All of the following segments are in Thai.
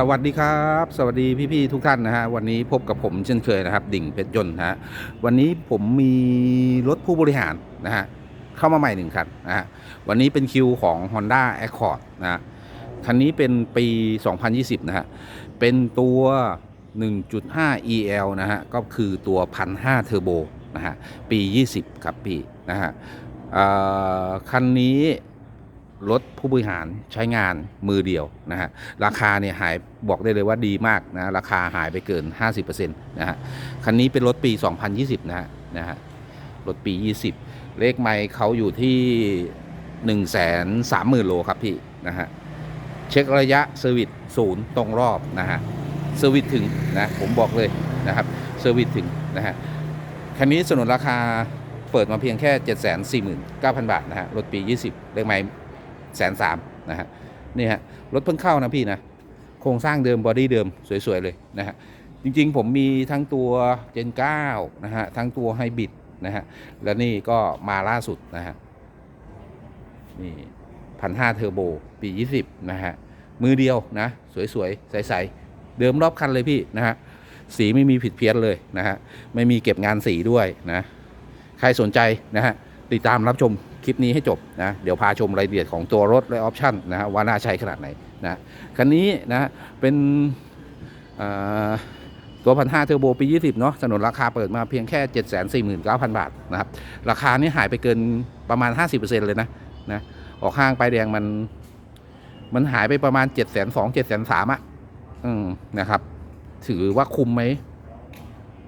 สวัสดีครับ สวัสดีพี่ๆทุกท่านนะฮะวันนี้พบกับผมเช่นเคยนะครับ ดิ่งเพชรยนต์ฮะวันนี้ผมมีรถผู้บริหารนะฮะเข้ามาใหม่หนึ่งคันนะฮะวันนี้เป็นคิวของ Honda Accord นะฮะคันนี้เป็นปี 2020 นะฮะเป็นตัว 1.5 EL นะฮะก็คือตัว1,500เทอร์โบนะฮะปี 20 ครับพี่นะฮะคันนี้ รถผู้บริหารใช้งานมือเดียวนะฮะราคาเนี่ยหายบอกได้เลยว่าดีมากนะราคาหายไปเกิน 50%นะฮะคันนี้เป็นรถปี 2020 นะฮะนะฮะรถปี 20 เลขไมล์เขาอยู่ที่ 1 3 0 0 0 0 โลครับพี่นะฮะเช็คระยะเซอร์วิสศูนย์ตรงรอบนะฮะเซอร์วิสถึงนะผมบอกเลยนะครับเซอร์วิสถึงนะฮะคันนี้สนุนราคาเปิดมาเพียงแค่ 749,000 บาทนะฮะรถปี 20 เลขไมล์ แสนสามนะฮะนี่ฮะรถเพิ่งเข้านะพี่นะโครงสร้างเดิมบอดี้เดิมสวยๆเลยนะฮะจริงๆผมมีทั้งตัวเจน9นะฮะทั้งตัวไฮบริดนะฮะแล้วนี่ก็มาล่าสุดนะฮะนี่พันห้าเทอร์โบปี 20 นะฮะ มือเดียวนะ สวยๆ ใสๆ เดิมรอบคันเลยพี่นะฮะ สีไม่มีผิดเพี้ยนเลยนะฮะ ไม่มีเก็บงานสีด้วยนะ ใครสนใจนะฮะ ติดตามรับชม คลิปนี้ให้จบนะเดี๋ยวพาชมรายละเอียดของตัวรถและออปชั่นนะฮะว่าน่าใช้ขนาดไหนนะคันนี้นะเป็นตัวพันห้าเทอร์โบปี 20 เนาะสนนราคาเปิดมาเพียงแค่ 749,000 บาทนะครับ ราคานี้หายไปเกินประมาณ 50%เลยนะนะออกห้างไปแดงมัน มันหายไปประมาณ 7 2 0 0 0 7 3 0 0อะอืมนะครับ ถือว่าคุ้มไหม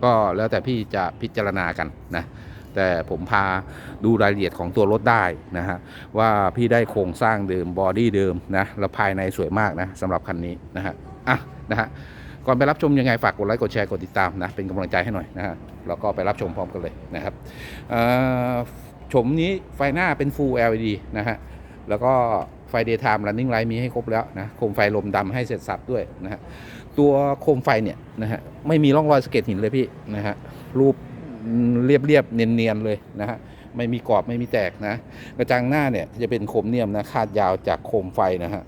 ก็แล้วแต่พี่จะพิจารณากันนะ แต่ผมพาดูรายละเอียดของตัวรถได้นะฮะว่าพี่ได้โครงสร้างเดิมบอดี้เดิมนะแล้วภายในสวยมากนะสำหรับคันนี้นะฮะอะนะฮะก่อนไปรับชมยังไงฝากกดไลค์กดแชร์กดติดตามนะเป็นกำลังใจให้หน่อยนะฮะแล้วก็ไปรับชมพร้อมกันเลยนะครับชมนี้ไฟหน้าเป็น Full LED นะฮะแล้วก็ไฟ Daytime Running Light มีให้ครบแล้วนะโคมไฟลมดำให้เสร็จสับด้วยนะฮะตัวโคมไฟเนี่ยนะฮะไม่มีร่องรอยสะเก็ดหินเลยพี่นะฮะรูป เรียบเรียบๆเนียนๆเลยนะฮะไม่มีกรอบไม่มีแตกนะ กระจังหน้าเนี่ยจะเป็นโคมเนียมนะคาดยาวจากโคมไฟนะฮะ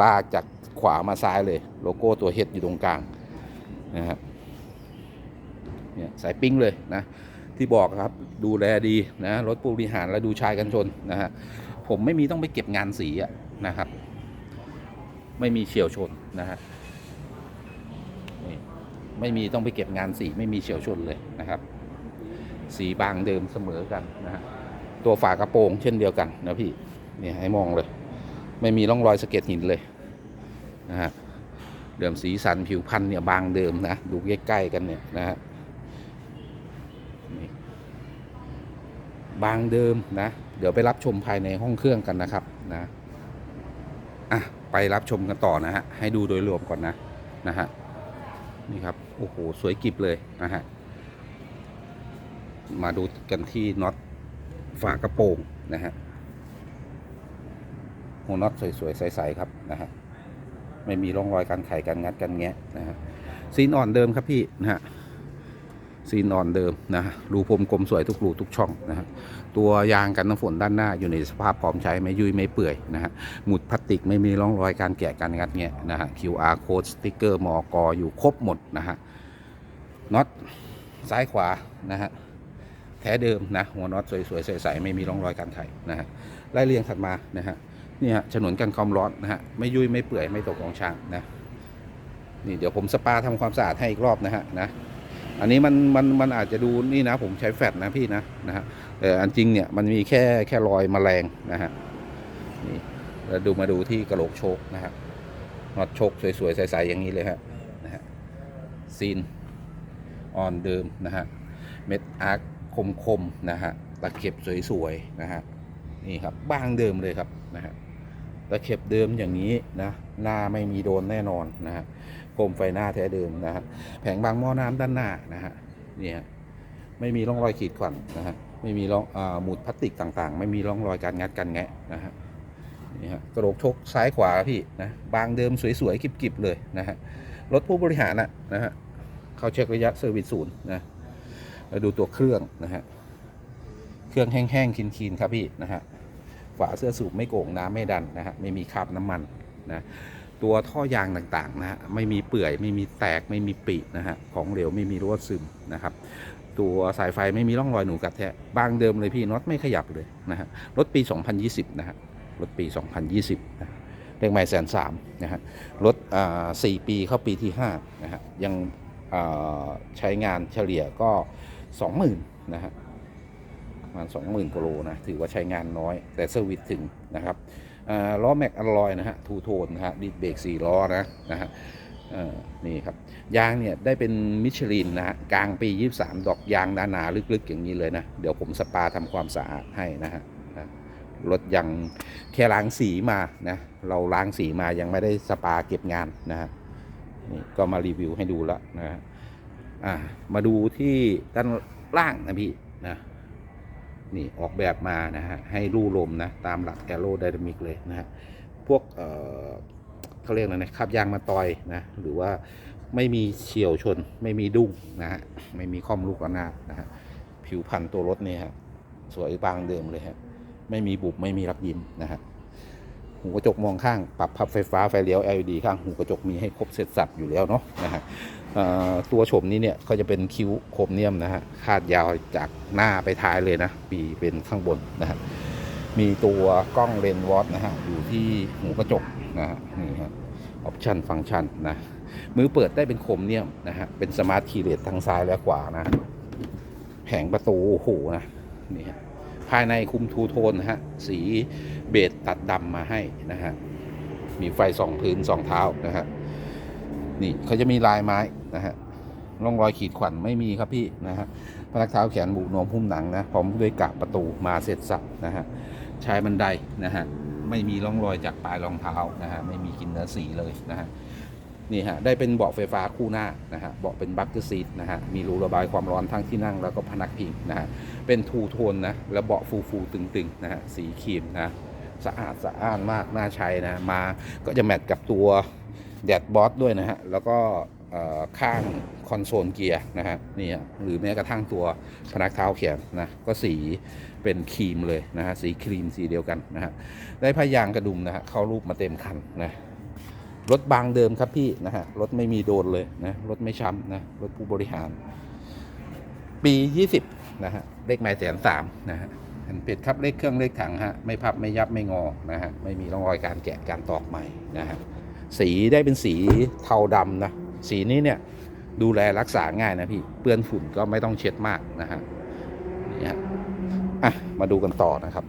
ลากจากขวามาซ้ายเลย โลโก้ตัวเฮดอยู่ตรงกลางนะฮะเนี่ยสายปิ้งเลยนะที่บอกครับดูแลดีนะรถผู้บริหารและดูชายกันชนนะฮะผมไม่มีต้องไปเก็บงานสีอะนะครับ ไม่มีเฉียวชนนะฮะไม่มีต้องไปเก็บงานสีไม่มีเฉียวชนเลยนะครับ สีบางเดิมเสมอกันนะฮะตัวฝากระโปรงเช่นเดียวกันนะพี่เนี่ยให้มองเลย ไม่มีร่องรอยสะเก็ดหินเลยนะฮะเดิมสีสันผิวพันธุ์เนี่ยบางเดิมนะดูใกล้ๆกันเนี่ยนะฮะบางเดิมนะ เดี๋ยวไปรับชมภายในห้องเครื่องกันนะครับนะอะไปรับชมกันต่อนะฮะให้ดูโดยรวมก่อนนะนะฮะนี่ครับโอ้โหสวยกิบเลยนะฮะ มาดูกันที่น็อตฝากระโปรงนะฮะหัวน็อตสวยๆใสๆครับนะฮะไม่มีร่องรอยการไขการงัดกันแงะนะฮะซีนอ่อนเดิมครับพี่นะฮะซีนอ่อนเดิมนะฮะรูพรมกลมสวยทุกรูทุกช่องนะฮะตัวยางกันน้ำฝนด้านหน้าอยู่ในสภาพพร้อมใช้ไม่ยุ่ยไม่เปื่อยนะฮะหมุดพลาสติกไม่มีร่องรอยการแกะการงัดแงะนะฮะ QR code สติ๊กเกอร์มอกอยู่ครบหมดนะฮะน็อตซ้ายขวานะฮะ แท้เดิมนะหัวน็อตสวยๆใสๆไม่มีร่องรอยการไขนะฮะไล่เรียงถัดมานะฮะนี่ฮะฉนวนกันความร้อนนะฮะไม่ยุ่ยไม่เปื่อยไม่ตกของช่างนะนี่เดี๋ยวผมสปาทำความสะอาดให้อีกรอบนะฮะนะอันนี้มันมันมันอาจจะดูนี่นะ ผมใช้แฟตนะพี่นะนะฮะแต่อันจริงเนี่ยมันมีแค่แค่รอยแมลงนะฮะนี่เราดูมาดูที่กระโหลกโชคนะฮะน็อตโชคสวยๆใสๆอย่างนี้เลยฮะนะฮะซีนออนเดิมนะฮะเม็ดอาร์ค คมๆนะฮะตะเข็บสวยๆนะฮะนี่ครับบางเดิมเลยครับนะฮะตะเข็บเดิมอย่างนี้นะหน้าไม่มีโดนแน่นอนนะฮะโคมไฟหน้าแท้เดิมนะฮะแผงบางหม้อน้ำด้านหน้านะฮะนี่ยไม่มีร่องรอยขีดข่วนนะฮะไม่มีร่องอาหมุดพลาสติกต่างๆ ไม่มีร่องรอยการงัดกันแงะนะฮะนี่ฮะกระโหลกชกซ้ายขวาพี่นะบางเดิมสวยๆกิบๆเลยนะฮะรถผู้บริหารนะนะฮะเขาเช็คระยะเซอร์วิสศูนย์นะ เราดูตัวเครื่องนะฮะ เครื่องแห้งๆคินๆครับพี่นะฮะ ฝาเสื้อสูบไม่โก่งน้ำไม่ดันนะฮะ ไม่มีคราบน้ำมันนะ ตัวท่อยางต่างๆนะฮะ ไม่มีเปื่อย ไม่มีแตก ไม่มีปีนะฮะ ของเหลวไม่มีรั่วซึมนะครับ ตัวสายไฟไม่มีร่องรอยหนูกัดแทะ บางเดิมเลยพี่น็อตไม่ขยับเลยนะฮะ รถปี 2020 นะฮะ รถปี 2020นะเลขไมล์แสนสามนะฮะรถอ่าสี่ปีเข้าปีที่5นะฮะยังอ่าใช้งานเฉลี่ยก็ 20,000นะฮะประมาณ20,000กิโลนะถือว่าใช้งานน้อยแต่เซอร์วิสถึงนะครับล้อแม็กอลลอยนะฮะทูโทนนะฮะดิสเบรกสี่ล้อนะนะฮะนี่ครับยางเนี่ยได้เป็นมิชลินนะฮะกลางปี 23 ดอกยางหนาๆลึกๆ อย่างนี้เลยนะ เดี๋ยวผมสปาทำความสะอาดให้นะฮะนะรถยังแค่ล้างสีมานะเราล้างสีมายังไม่ได้สปาเก็บงานนะฮะนี่ก็มารีวิวให้ดูแล้วนะฮะ อ่ามาดูที่ด้านล่างนะพี่นะนี่ออกแบบมานะฮะให้รูลมนะตามหลักแอโรไดนามิกเลยนะฮะพวกเอ่อเขาเรียกอะไรนะขับยางมาตอยนะหรือว่าไม่มีเฉียวชนไม่มีดุ้งนะฮะไม่มีข้อมลูกระนาดนะฮะผิวพันธุ์ตัวรถเนี่ยฮะสวยบางเดิมเลยฮะไม่มีบุบไม่มีรักยิ้มนะฮะหูกระจกมองข้างปรับพับไฟฟ้าไฟเลี้ยว LED ข้างหูกระจกมีให้ครบเสร็จสับอยู่แล้วเนาะนะฮะ ตัวโฉมนี้เนี่ยก็จะเป็นคิ้วโครเมียมนะฮะคาดยาวจากหน้าไปท้ายเลยนะปีเป็นข้างบนนะฮะมีตัวกล้องเลนวอตนะฮะอยู่ที่หูกระจกนะฮะนี่ฮะออปชันฟังก์ชันนะมือเปิดได้เป็นโครเมียมนะฮะเป็นสมาร์ทคีย์เลสทางซ้ายและขวานะแผงประตูโอ้โหนะนี่ฮะภายในคุมทูโทนนะฮะสีเบจตัดดำมาให้นะฮะมีไฟสองพื้นสองเท้านะฮะ นี่เขาจะมีลายไม้นะฮะร่องรอยขีดข่วนไม่มีครับพี่นะฮะพนักเท้าแขนบุนวมพุ่มหนังนะพร้อมด้วยกาบประตูมาเสร็จสับนะฮะชายบันไดนะฮะไม่มีร่องรอยจากปลายรองเท้านะฮะไม่มีกินเนื้อสีเลยนะฮะนี่ฮะได้เป็นเบาะไฟฟ้าคู่หน้านะฮะเบาะเป็นบัคเกอร์ซีทนะฮะมีรูระบายความร้อนทั้งที่นั่งแล้วก็พนักพิงนะฮะเป็นทูโทนนะแล้วเบาะฟูฟูตึงๆนะฮะสีครีมนะสะอาดสะอ้านมากน่าใช้นะมาก็จะแมทกับตัว แดดบอสด้วยนะฮะ แล้วก็ข้างคอนโซลเกียร์นะฮะนี่หรือแม้กระทั่งตัวพนักเท้าแขนนะก็สีเป็นครีมเลยนะฮะสีครีมสีเดียวกันนะฮะได้พยางกระดุมนะฮะเข้ารูปมาเต็มคันนะรถบางเดิมครับพี่นะฮะรถไม่มีโดนเลยนะรถไม่ช้ำนะรถผู้บริหาร ปี 20นะฮะเลขไม้แสนสามนะฮะแผ่นเป็ดครับเลขเครื่องเลขถังฮะไม่พับไม่ยับไม่งอนะฮะไม่มีร่องรอยการแกะการตอกใหม่นะฮะ สีได้เป็นสีเทาดำนะ สีนี้เนี่ยดูแลรักษาง่ายนะพี่ เปื้อนฝุ่นก็ไม่ต้องเช็ดมากนะฮะนี่ฮะอะมาดูกันต่อนะครับ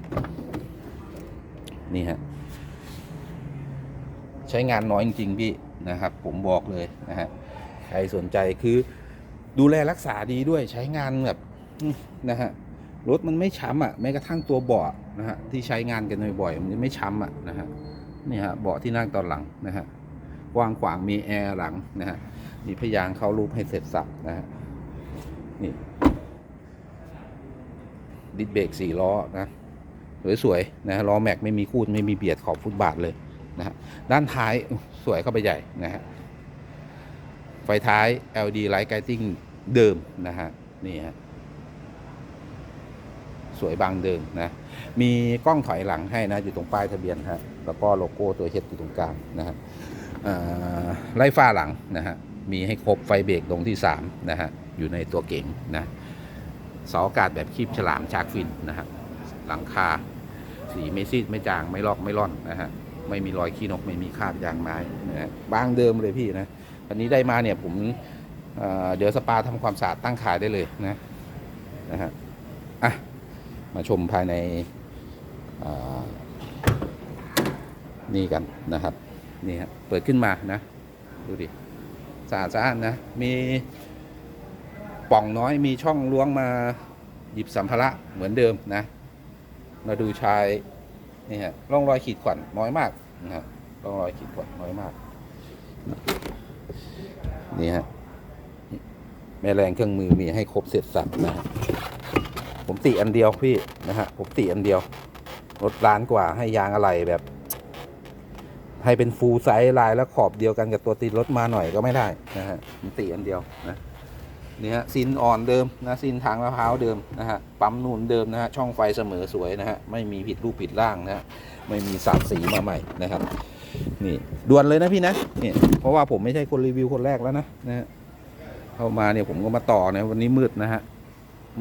นี่ฮะใช้งานน้อยจริงๆพี่นะครับ ผมบอกเลยนะฮะใครสนใจคือดูแลรักษาดีด้วยใช้งานแบบนะฮะรถมันไม่ช้ำอะแม้กระทั่งตัวเบาะนะฮะที่ใช้งานกันบ่อยๆมันไม่ช้ำอะนะฮะ นี่ฮะเบาะที่นั่งตอนหลังนะฮะกว้างขวางมีแอร์หลังนะฮะมีพยางเข้ารูปให้เสร็จสับนะฮะนี่ดิสเบรกสี่ล้อนะสวยๆนะฮะล้อแม็กไม่มีคูดไม่มีเบียดขอบฟุตบาทเลยนะฮะด้านท้ายสวยเข้าไปใหญ่นะฮะไฟท้าย LED Light Guiding เดิมนะฮะนี่ฮะ สวยบางเดิมนะมีกล้องถอยหลังให้นะอยู่ตรงป้ายทะเบียนฮะแล้วก็โลโก้ตัวเฮดอยู่ตรงกลางนะฮะเอ่อไล่ฟ้าหลังนะฮะมีให้ครบไฟเบรกลงที่3นะฮะอยู่ในตัวเก๋งนะเสาอากาศแบบคีบฉลามชาร์กฟินนะฮะหลังคาสีไม่ซีดไม่จางไม่ลอกไม่ร่อนนะฮะไม่มีรอยขี้นกไม่มีคราบยางไม้นะฮะบางเดิมเลยพี่นะอันนี้ได้มาเนี่ยผมเอ่อเดี๋ยวสปาทำความสะอาดตั้งขายได้เลยนะนะฮะอะ มาชมภายในนี่กันนะครับนี่ฮะเปิดขึ้นมานะ ดูดิสะอาดสะอ้านนะ มีป่องน้อยมีช่องล้วงมาหยิบสัมภาระเหมือนเดิมนะ มาดูชายนี่ฮะร่องรอยขีดข่วนน้อยมากนะฮะร่องรอยขีดข่วนน้อยมาก นี่ฮะแม่แรงเครื่องมือมีให้ครบเสร็จสับนะฮะ ผมติอันเดียวพี่นะฮะผมติอันเดียวรถล้านกว่าให้ยางอะไรแบบ ให้เป็นฟูลไซส์ลายแล้วขอบเดียวกันกับตัวติดรถมาหน่อยก็ไม่ได้นะฮะผมติอันเดียวนะนี่ฮะซินอ่อนเดิมนะซินทางมะพร้าวเดิมนะฮะปั๊มนูนเดิมนะฮะช่องไฟเสมอสวยนะฮะไม่มีผิดรูปผิดร่างนะฮะไม่มีสาดสีมาใหม่นะครับ นี่ด่วนเลยนะพี่นะนี่เพราะว่าผมไม่ใช่คนรีวิวคนแรกแล้วนะนะฮะเข้ามาเนี่ยผมก็มาต่อเนะวันนี้มืดนะฮะ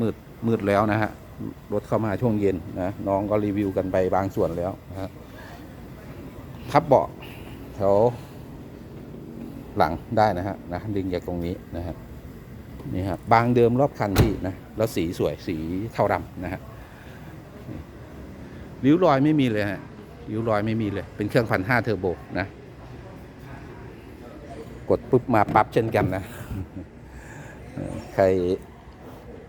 มืด มืดแล้วนะฮะ รถเข้ามาช่วงเย็นนะน้องก็รีวิวกันไปบางส่วนแล้วนะฮะพับเบาะแถวหลังได้นะฮะนะดึงจากตรงนี้นะฮะนี่ฮะบางเดิมรอบคันที่นะแล้วสีสวยสีเทาดำนะฮะริ้วรอยไม่มีเลยฮะริ้วรอยไม่มีเลย เป็นเครื่องพันห้าเทอร์โบนะ กดปุ๊บมาปั๊บเช่นกันนะ ใคร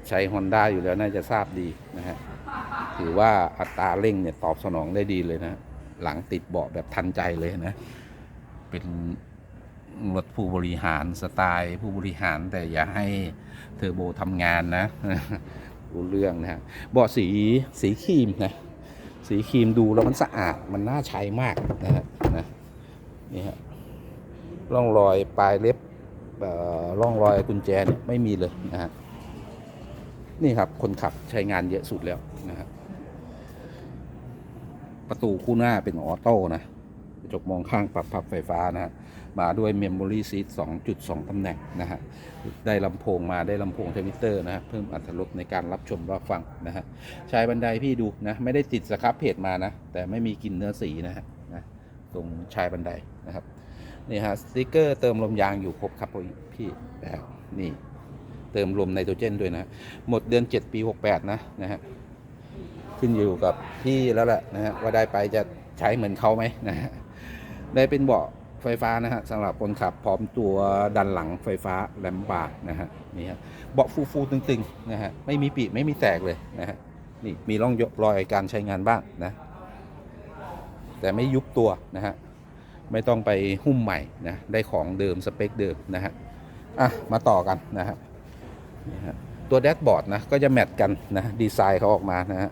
ใช้ Honda อยู่แล้วน่าจะทราบดีนะฮะถือว่าอัตราเร่งเนี่ยตอบสนองได้ดีเลยนะ หลังติดเบาะแบบทันใจเลยนะ เป็นรถผู้บริหารสไตล์ ผู้บริหารแต่อย่าให้เทอร์โบทำงานนะรู้เรื่องนะฮะเบาะสีสีครีมนะสีครีมดูแล้วมันสะอาดมันน่าใช้มากนะฮะนะนี่ฮะร่องรอยปลายเล็บร่องรอยกุญแจเนี่ยไม่มีเลยนะฮะ นี่ครับ คนขับใช้งานเยอะสุดแล้วนะฮะประตูคู่หน้าเป็นออโต้นะกระจกมองข้างปรับพับไฟฟ้านะฮะมาด้วยเมมโมรี่ซีท2.2 ตำแหน่งนะฮะได้ลำโพงมาได้ลำโพงเทวิเตอร์นะฮะเพิ่มอรรถรสในการรับชมรับฟังนะฮะชายบันไดพี่ดูนะ ไม่ได้ติดสครับเพจมานะ แต่ไม่มีกลิ่นเนื้อสีนะฮะนะตรงชายบันไดนะครับนี่ฮะสติกเกอร์เติมลมยางอยู่ครบครับพี่นะครับนี่ เติมลมไนโตรเจนด้วยนะหมดเดือน 7 ปี 68 นะนะฮะขึ้นอยู่กับพี่แล้วแหละนะฮะว่าได้ไปจะใช้เหมือนเขาไหมนะฮะได้เป็นเบาะไฟฟ้านะฮะสำหรับคนขับพร้อมตัวดันหลังไฟฟ้าแลมบาร์นะฮะนี่ฮะเบาะฟูฟูๆตึงๆนะฮะไม่มีปีไม่มีแตกเลยนะฮะนี่มีร่องรอยการใช้งานบ้างนะแต่ไม่ยุบตัวนะฮะไม่ต้องไปหุ้มใหม่นะได้ของเดิมสเปคเดิมนะฮะอะมาต่อกันนะฮะ นี่ฮะตัวแดชบอร์ดนะก็จะแมทกันนะดีไซน์เขาออกมานะฮะ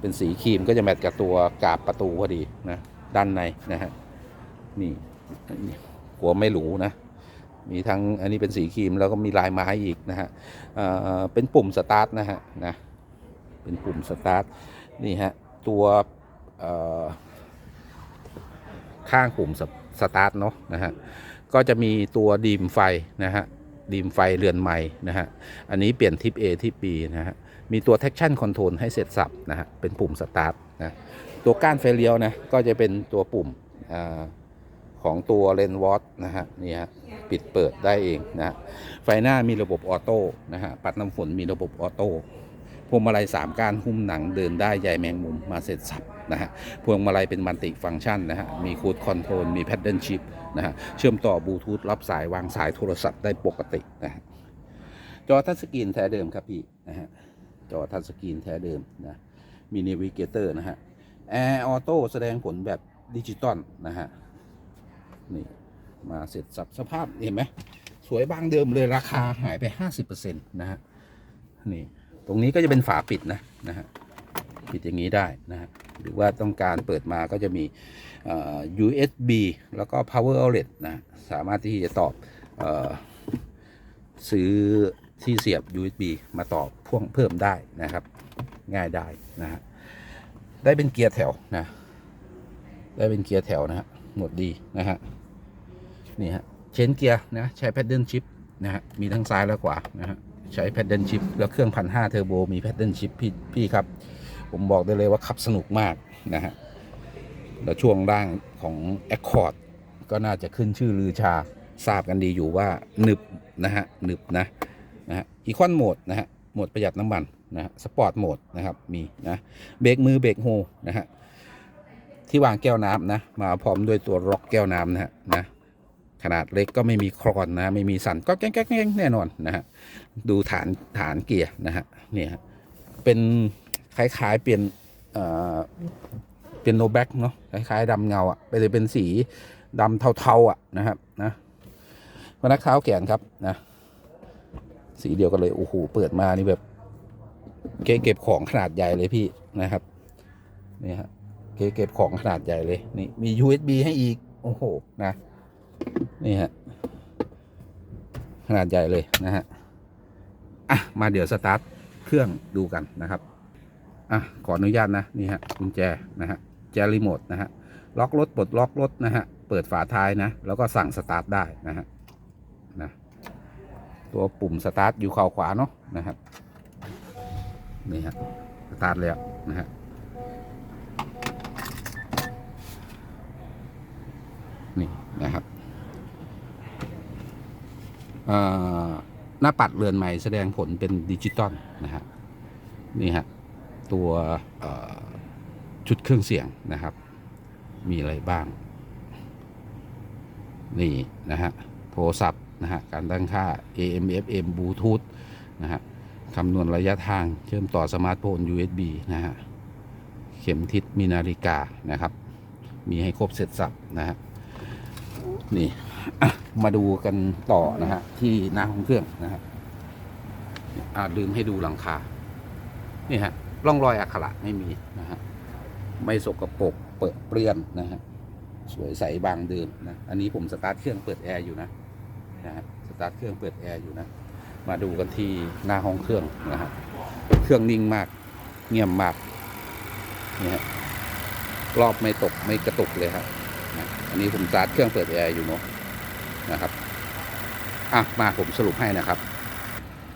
เป็นสีครีมก็จะแมทกับตัวกาบประตูพอดีนะด้านในนะฮะนี่หัวไม่หรูนะมีทั้งอันนี้เป็นสีครีมแล้วก็มีลายไม้อีกนะฮะเเป็นปุ่มสตาร์ทนะฮะนะเป็นปุ่มสตาร์ทนี่ฮะตัวข้างปุ่มสตาร์ทเนาะนะฮะก็จะมีตัวดีมไฟนะฮะ ดีมไฟเรือนใหม่นะฮะ อันนี้เปลี่ยนทิป A ทิป B นะฮะ มีตัว traction control ให้เสร็จสับนะฮะ เป็นปุ่มสตาร์ทนะ ตัวก้านไฟเลี้ยวนะ ก็จะเป็นตัวปุ่มอของตัวเลนวอตนะฮะ นี่ฮะ ปิดเปิดได้เองนะฮะไฟหน้ามีระบบออโต้นะฮะ ปัดน้ำฝนมีระบบออโต้ พวงมาลัยสามก้านหุ้มหนังเดินได้ใยแมงมุมมาเสร็จสับ นะฮะพวงมาลัยเป็นมัลติฟังก์ชันนะฮะมีคูดคอนโทรลมีแพดเดิลชิพนะฮะเชื่อมต่อบลูทูธรับสายวางสายโทรศัพท์ได้ปกตินะฮะจอทัชสกรีนแท้เดิมครับพี่นะฮะจอทัชสกรีนแท้เดิมนะมีเนวิเกเตอร์นะฮะแอร์ออโต้แสดงผลแบบดิจิตอลนะฮะนี่มาเสร็จสับสภาพเห็นไหมสวยบางเดิมเลยราคาหายไป 50%นะฮะนี่ตรงนี้ก็จะเป็นฝาปิดนะนะฮะ ปิดอย่างนี้ได้นะฮะหรือว่าต้องการเปิดมาก็จะมี USB แล้วก็ power outlet นะสามารถที่จะตอบอซื้อที่เสียบ USB มาต่อพ่วงเพิ่มได้นะครับ ง่ายได้นะฮะได้เป็นเกียร์แถวนะได้เป็นเกียร์แถวนะฮะหมดดีนะฮะนี่ฮะเชนเกียร์นะใช้แพดเดิลชิปนะฮะมีทั้งซ้ายและขวานะฮะใช้แพดเดิลชิปแล้วเครื่องพันห้าเทอร์โบมีแพดเดิลชิปพี่พี่ครับ ผมบอกได้เลยว่าขับสนุกมากนะฮะแล้วช่วงล่างของ Accord ก็น่าจะขึ้นชื่อลือชาทราบกันดีอยู่ว่าหนึบนะฮะหนึบนะนะฮะอีคอนโหมดนะฮะโหมดประหยัดน้ำมันนะฮะสปอร์ตโหมดนะครับมีนะเบรกมือเบรกโฮนะฮะที่วางแก้วน้ำนะมาพร้อมด้วยตัวล็อกแก้วน้ำนะฮะนะขนาดเล็กก็ไม่มีครอนนะไม่มีสั่นก็แก๊กแก๊แน่นอนนะฮะดูฐานฐานเกียร์นะฮะเนี่ยฮะเป็น คล้ายๆ เปลี่ยนเอ่อเป็นโนแบ็กเนาะคล้ายๆดำเงาอะไปเลยเป็นสีดำเทาๆอะนะครับนะพนักเท้าแขนครับนะสีเดียวกันเลยโอ้โหเปิดมานี่แบบ เก๊เก็บของขนาดใหญ่เลยพี่นะครับนี่ฮะเก๊เก็บของขนาดใหญ่เลยนี่มี USB ให้อีกโอ้โหนะนี่ฮะขนาดใหญ่เลยนะฮะอะมาเดี๋ยวสตาร์ทเครื่องดูกันนะครับ อะขออนุญาตนะนี่ฮะกุญแจนะฮะแจรีโมทนะฮะล็อกรถปลดล็อกรถนะฮะเปิดฝาท้ายนะ แล้วก็สั่งสตาร์ทได้นะฮะนะตัวปุ่มสตาร์ทอยู่ข่าขวาเนาะนะครับนี่ฮะสตาร์ทแล้วนะฮะนี่นะครับเอ่อหน้าปัดเรือนใหม่แสดงผลเป็นดิจิตอลนะฮะนี่ฮะ ตัวชุดเครื่องเสียงนะครับ มีอะไรบ้าง นี่นะฮะโทรศัพท์นะฮะการตั้งค่า AM FM Bluetooth นะฮะคำนวณระยะทางเชื่อมต่อสมาร์ทโฟน USB นะฮะเข็มทิศมีนาฬิกานะครับ มีให้ครบเสร็จสับนะฮะนี่มาดูกันต่อนะฮะที่หน้าห้องเครื่องนะฮะอ่าลืมให้ดูหลังคานี่ฮะ ร่องรอยอักขระไม่มีนะฮะไม่สกปรกเปิดเปลื้อนนะฮะสวยใสบางเดิมนะอันนี้ผมสตาร์ทเครื่องเปิดแอร์อยู่นะนะฮะสตาร์ทเครื่องเปิดแอร์อยู่นะมาดูกันที่หน้าห้องเครื่องนะฮะเครื่องนิ่งมากเงียบมากนี่ฮะรอบไม่ตกไม่กระตุกเลยครับนะอันนี้ผมสตาร์ทเครื่องเปิดแอร์อยู่เนาะนะครับอะมาผมสรุปให้นะครับ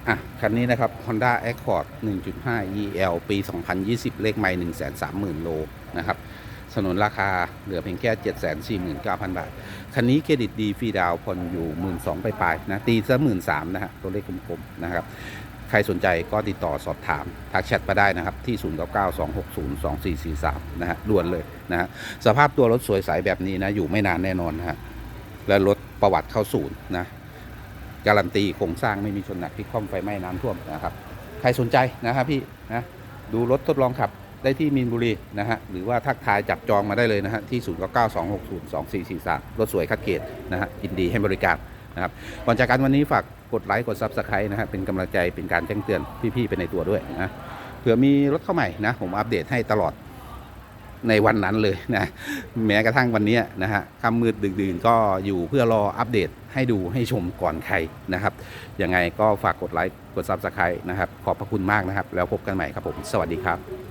อะคันนี้นะครับ Honda Accord 1.5 EL ปี 2020 เลขไม่130,000 โลนะครับสนุนราคาเหลือเพียงแค่ 749,000 บาท คันนี้เครดิตดีฟรีดาวน์ผ่อนอยู่ 12,000ไปปลายๆนะ ตีซะ13,000นะฮะ ตัวเลขกลมๆ นะครับ ใครสนใจก็ติดต่อสอบถาม ทักแชทมาได้นะครับ ที่ 0992602443 นะฮะด่วนเลยนะฮะ สภาพตัวรถสวยใสแบบนี้นะ อยู่ไม่นานแน่นอนนะฮะ และรถประวัติเข้าศูนย์นะ การันตีโครงสร้างไม่มีชนหนักพลิกคว่ำไฟไหม้น้ำท่วมนะครับ ใครสนใจนะครับพี่นะดูรถทดลองขับได้ที่มีนบุรีนะฮะหรือว่าทักทายจับจองมาได้เลยนะฮะที่ 0 9 9 2 6 0 2 4 4 3 รถสวยคัดเกตนะฮะยินดีให้บริการนะครับก่อนจากกันวันนี้ฝากกดไลค์กดซับสไครต์นะฮะเป็นกำลังใจเป็นการแจ้งเตือนพี่ๆไปในตัวด้วยนะเผื่อมีรถเข้าใหม่นะผมอัปเดตให้ตลอด ในวันนั้นเลยนะแม้กระทั่งวันนี้นะฮะค่ำมืดดึกดื่นก็อยู่เพื่อรออัปเดตให้ดูให้ชมก่อนใครนะครับยังไงก็ฝากกดไลค์กด Subscribe นะครับ ขอบพระคุณมากนะครับ แล้วพบกันใหม่ครับผม สวัสดีครับ